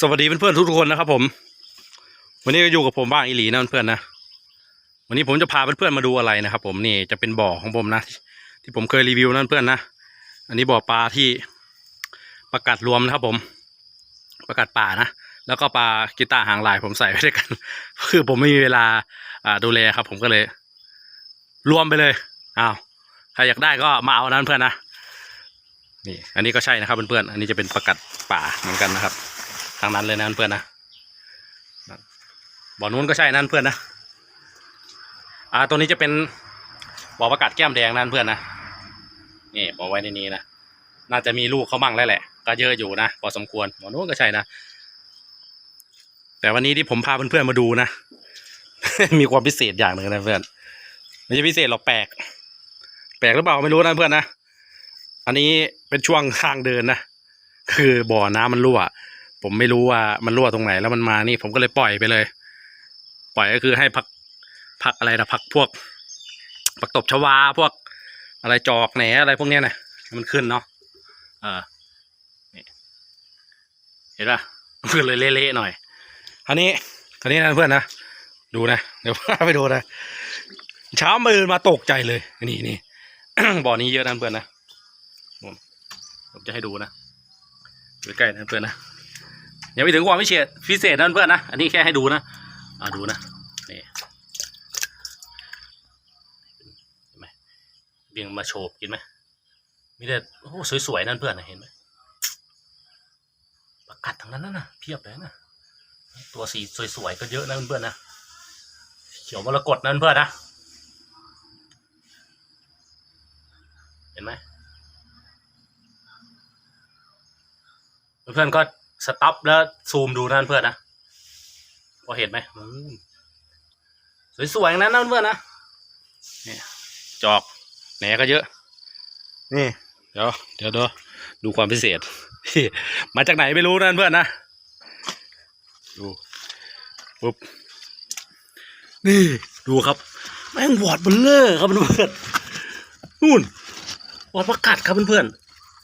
สวัสดีเพื่อนๆทุกๆคนนะครับผม วันนี้ก็อยู่กับผมบ้างอีหลีนะเพื่อนๆนะวันนี้ผมจะพาเพื่อนๆมาดูอะไรนะครับ ผมนี่จะเป็นบ่อของผมนะ ที่ผมเคยรีวิวนั่นเพื่อนนะอันนี้บ่อปลาที่ประกัดรวมนะครับผม ประกัดป่านะแล้วก็ปลากีตาร์หางลายผมใส่ไว้ด้วยกัน คือผมไม่มีเวลาอ่าดูแลครับ ผมก็เลย รวมไปเลยอ้าวใครอยากได้ก็มาเอานั้นเพื่อนนะนี่ อันนี้ก็ใช่นะครับเพื่อนๆอันนี้จะเป็นประกัดป่าเหมือนกันนะครับ ทางนั้นเลยนะเพื่อนนะบ่อนู้นก็ใช่นั่นเพื่อนนะอ่าตัวนี้จะเป็นบ่อประกาศแก้มแดงนั่นเพื่อนนะนี่บ่อไว้ในนี้นะน่าจะมีลูกเขาบ้างแล้วแหละ ก็เยอะอยู่นะพอสมควรบ่อนู้นก็ใช่นะแต่วันนี้ที่ผมพาเพื่อนๆมาดูนะ มีความพิเศษอย่างหนึ่งนะเพื่อนไม่ใช่พิเศษหรอกแปลก แปลกหรือเปล่าไม่รู้นะเพื่อนนะอันนี้เป็นช่วงทางเดินนะ คือบ่อน้ำมันรั่ว ผมไม่รู้ว่ามันรั่วตรงไหนแล้วมันมานี่ผมก็เลยปล่อยไปเลย ปล่อยก็คือให้ผักผักอะไรนะผักพวกผักตบชวาพวก อะไรจอกแหนอะไรพวกเนี้ยนะให้มันขึ้นเนาะเออนี่เห็นป่ะมันขึ้นเลยเละๆหน่อยอันนี้อันนี้นะเพื่อนนะดูนะเดี๋ยวพาไปดูนะเช้ามือมาตกใจเลยนี่นี่บ่อนี้เยอะนะเพื่อนนะผมผมจะให้ดูนะดูใกล้นะเพื่อนนะ ยังไม่ถึงความพิเศษพิเศษนั่นเพื่อนนะ อันนี้แค่ให้ดูนะอ่าดูนะนี่เห็นไหมเบี่ยงมาโฉบกินไหมมีแต่โอ้สวยๆนั่นเพื่อนนะเห็นไหมประกัดทั้งนั้นน่ะนะเพียบเลยนะตัวสีสวยๆก็เยอะนะเพื่อนๆนะเขียวมรกตนั่นเพื่อนนะเห็นไหมเพื่อนๆก็ สต็อปแล้วซูมดูนั่นเพื่อนนะพอเห็นไหมอืมสวยๆอย่างนั้นนะเพื่อนนะเนี่ยจอกแหนก็เยอะ นี่เดี๋ยวเดี๋ยวดูดูความพิเศษ มาจากไหนไม่รู้นั่นเพื่อนนะดูปุ๊บนี่ดูครับแม่งวอดเบลเลอร์ครับเพื่อนๆนู่นวอดประกัดครับเพื่อน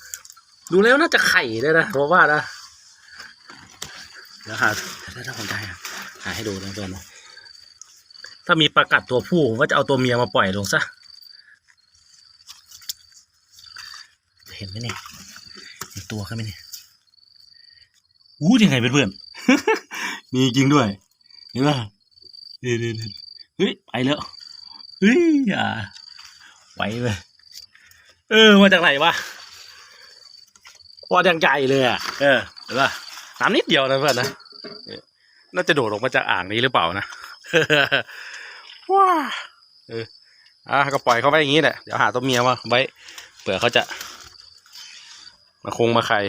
ๆดูแล้วน่าจะไข่เลยนะผมว่านะ เดี๋ยวหาถ้าถ้าผมได้อะหาให้ดูนะเพื่อนนะถ้ามีประกัดตัวผู้ผมก็จะเอาตัวเมียมาปล่อยลงซะเห็นไหมเนี่ยเห็นตัวเขาไหมเนี่ยอู้ยังไงเพื่อนๆมีจริงด้วยเห็นป่ะเดี๋ยวเดเฮ้ยไปแล้วเฮ้ยอ่าไหวเลยเออมาจากไหนวะวอดยังใหญ่เลยอะเออเห็นป่ะ น้ำนิดเดียวนะเพื่อนนะน่าจะโดดออกมาจากอ่างนี้หรือเปล่านะว้าเอออะก็ปล่อยเขาไว้อย่างนี้แหละเดี๋ยวหาตัวเมียมาไว้เผื่อเขาจะ มาคงมาไข่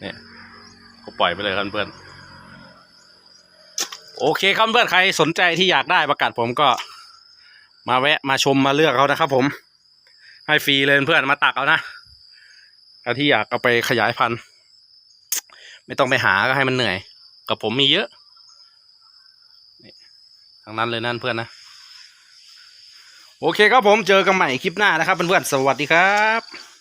เนี่ย ก็ปล่อยไปเลยครับเพื่อนโอเคครับเพื่อนใครสนใจที่อยากได้ประกาศผมก็ มาแวะมาชมมาเลือกเขานะครับผม ให้ฟรีเลยเพื่อนมาตักเอานะใครที่อยากเอาไปขยายพันธุ์ ไม่ต้องไปหาก็ให้มันเหนื่อย กับผมมีเยอะนี่ทั้งนั้นเลยนั่นเพื่อนนะ โอเคครับผมเจอกันใหม่คลิปหน้านะครับเพื่อนๆสวัสดีครับ